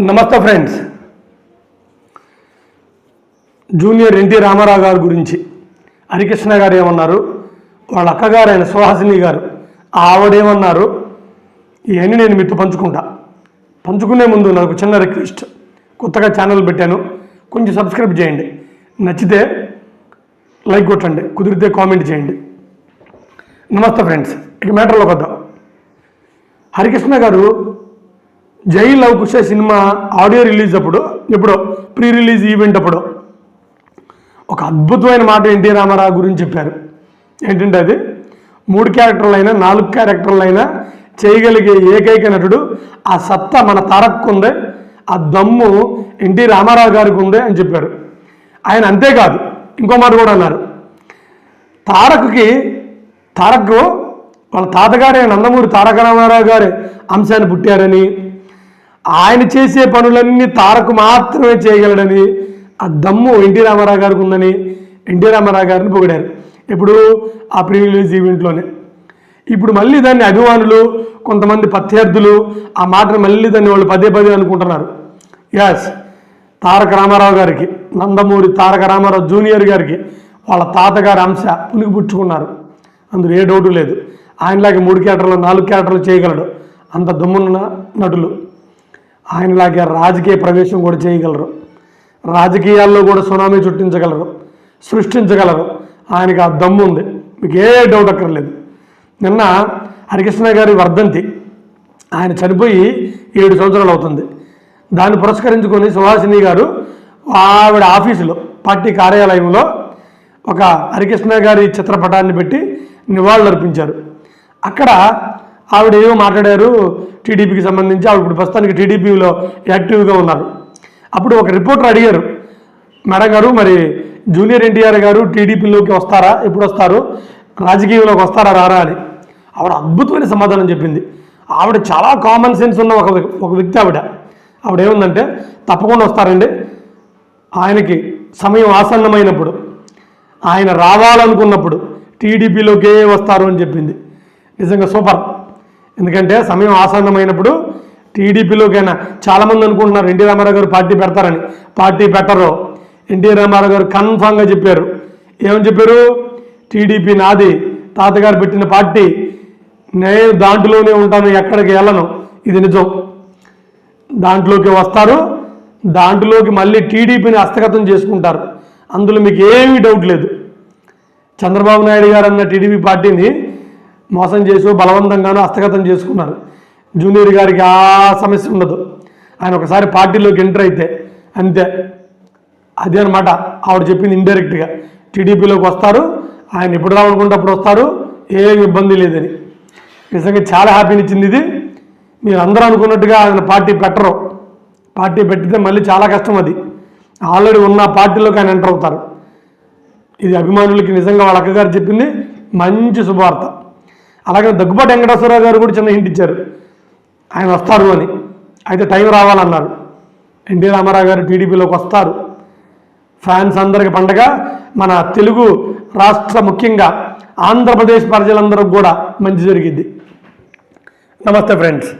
నమస్తే friends. Junior NT Ramarao గారి గురించి హరికృష్ణ గారు ఏమన్నారు? వాళ్ళ అక్కగారు ఆయన సుహాసిని గారు ఆవిడేమన్నారు? ఇవన్నీ నేను మీతో పంచుకుంటా. పంచుకునే ముందు నాకు చిన్న రిక్వెస్ట్. కొత్తగా ఛానల్ పెట్టాను. కొంచెం సబ్స్క్రైబ్ చేయండి. నచ్చితే లైక్ కొట్టండి. కుదిరితే కామెంట్ చేయండి. నమస్తే ఫ్రెండ్స్. ఇక మ్యాటర్లోకి వద్దాం. Harikrishna garu Jai Lava Kusa cinema audio release అప్పుడు ఎప్పుడో ప్రీ రిలీజ్ ఈవెంట్ అప్పుడు. ఒక అద్భుతమైన మాట ఎన్టీ రామారావు గురించి చెప్పారు. ఏంటంటే అది? మూడు క్యారెక్టర్లైనా నాలుగు క్యారెక్టర్లైనా చేయగలిగే ఏకైక నటుడు ఆ సత్తా మన తారక్కు ఉంది ఆ దమ్ము ఎన్టీ రామారావు గారికి ఉంది అని చెప్పారు. ఆయన అంతేకాదు ఇంకో మాట కూడా అన్నారు. తారక్కి తారక్ వాళ్ళ తాతగారే నందమూరి తారక రామారావు గారి అంశాన్ని పుట్టారని ఆయన చేసే పనులన్నీ తారకు మాత్రమే చేయగలడని ఆ దమ్ము ఎన్టీ రామారావు గారికి ఉందని ఎన్టీ రామారావు గారిని పొగిడారు. ఇప్పుడు ఆ ప్రీ రిలీజ్ ఈవెంట్లోనే. ఇప్పుడు మళ్ళీ దాన్ని అభిమానులు కొంతమంది ప్రత్యర్థులు ఆ మాటను మళ్ళీ దాన్ని వాళ్ళు పదే పదే అనుకుంటున్నారు. యాస్ తారక రామారావు గారికి నందమూరి తారక రామారావు జూనియర్ గారికి వాళ్ళ తాతగారి అంశ పుణికిపుచ్చుకున్నారు అందులో ఏ డౌటు లేదు. ఆయనలాగే మూడు క్యారెక్టర్లు నాలుగు క్యారెక్టర్లు చేయగలడు. అంత దమ్మున్న నటులు. ఆయనలాగే రాజకీయ ప్రవేశం కూడా చేయగలరు. రాజకీయాల్లో కూడా సునామీ చుట్టించగలరు సృష్టించగలరు. ఆయనకి ఆ దమ్ము ఉంది. మీకు ఏ డౌట్ అక్కర్లేదు. నిన్న హరికృష్ణ గారి వర్ధంతి ఆయన చనిపోయి ఏడు సంవత్సరాలు అవుతుంది. దాన్ని పురస్కరించుకొని సుహాసిని గారు ఆవిడ ఆఫీసులో పార్టీ కార్యాలయంలో ఒక హరికృష్ణ గారి చిత్రపటాన్ని పెట్టి నివాళులు అర్పించారు అక్కడ ఆవిడ ఏమో మాట్లాడారు టీడీపీకి సంబంధించి. ఆవిడ ఇప్పుడు ప్రస్తుతానికి టీడీపీలో యాక్టివ్గా ఉన్నారు. అప్పుడు ఒక రిపోర్టర్ అడిగారు మేడం గారు మరి జూనియర్ ఎన్టీఆర్ గారు టీడీపీలోకి వస్తారా? ఎప్పుడు వస్తారు? రాజకీయంలోకి వస్తారా? రారా? అని. ఆవిడ అద్భుతమైన సమాధానం చెప్పింది. ఆవిడ చాలా కామన్ సెన్స్ ఉన్న ఒక ఒక వ్యక్తి ఆవిడ. ఆవిడ ఏముందంటే తప్పకుండా వస్తారండి. ఆయనకి సమయం ఆసన్నమైనప్పుడు ఆయన రావాలనుకున్నప్పుడు టీడీపీలోకే వస్తారు అని చెప్పింది. నిజంగా సూపర్. ఎందుకంటే సమయం ఆసన్నమైనప్పుడు టీడీపీలోకైనా చాలామంది అనుకుంటున్నారు ఎన్టీ రామారావు గారు పార్టీ పెడతారని. పార్టీ పెట్టరు. ఎన్టీ రామారావు గారు కన్ఫామ్గా చెప్పారు. ఏమని చెప్పారు? టీడీపీ నాది. తాతగారు పెట్టిన పార్టీ. నేను దాంట్లోనే ఉంటాను ఎక్కడికి వెళ్ళను. ఇది నిజం. దాంట్లోకి వస్తారు. దాంట్లోకి మళ్ళీ టీడీపీని హస్తగతం చేసుకుంటారు. అందులో మీకు ఏమీ డౌట్ లేదు. చంద్రబాబు నాయుడు గారు అన్న టీడీపీ పార్టీని మోసం చేసి బలవంతంగానూ హస్తగతం చేసుకున్నారు. జూనియర్ గారికి ఆ సమస్య ఉండదు. ఆయన ఒకసారి పార్టీలోకి ఎంటర్ అయితే అంతే. అదే అనమాట ఆవిడ చెప్పింది ఇండైరెక్ట్గా టీడీపీలోకి వస్తారు ఆయన ఎప్పుడు రావాలనుకుంటే అప్పుడు వస్తారు ఏం ఇబ్బంది లేదని. నిజంగా చాలా హ్యాపీనిచ్చింది ఇది. మీరు అందరూ అనుకున్నట్టుగా ఆయన పార్టీ పెట్టరు. పార్టీ పెట్టితే మళ్ళీ చాలా కష్టం అది. ఆల్రెడీ ఉన్న పార్టీలోకి ఆయన ఎంటర్ అవుతారు. ఇది అభిమానులకి నిజంగా వాళ్ళ అక్కగారు చెప్పింది మంచి శుభవార్త. అలాగే దగ్గుబాటి వెంకటేశ్వరరావు గారు కూడా చిన్న హింట్ ఇచ్చారు. ఆయన వస్తారు అని. అయితే టైం రావాలన్నారు. ఎన్టీ రామారావు గారు టీడీపీలోకి వస్తారు. ఫ్యాన్స్ అందరికి పండగ. మన తెలుగు రాష్ట్ర ముఖ్యంగా ఆంధ్రప్రదేశ్ ప్రజలందరికి కూడా మంచి జరిగింది. నమస్తే ఫ్రెండ్స్.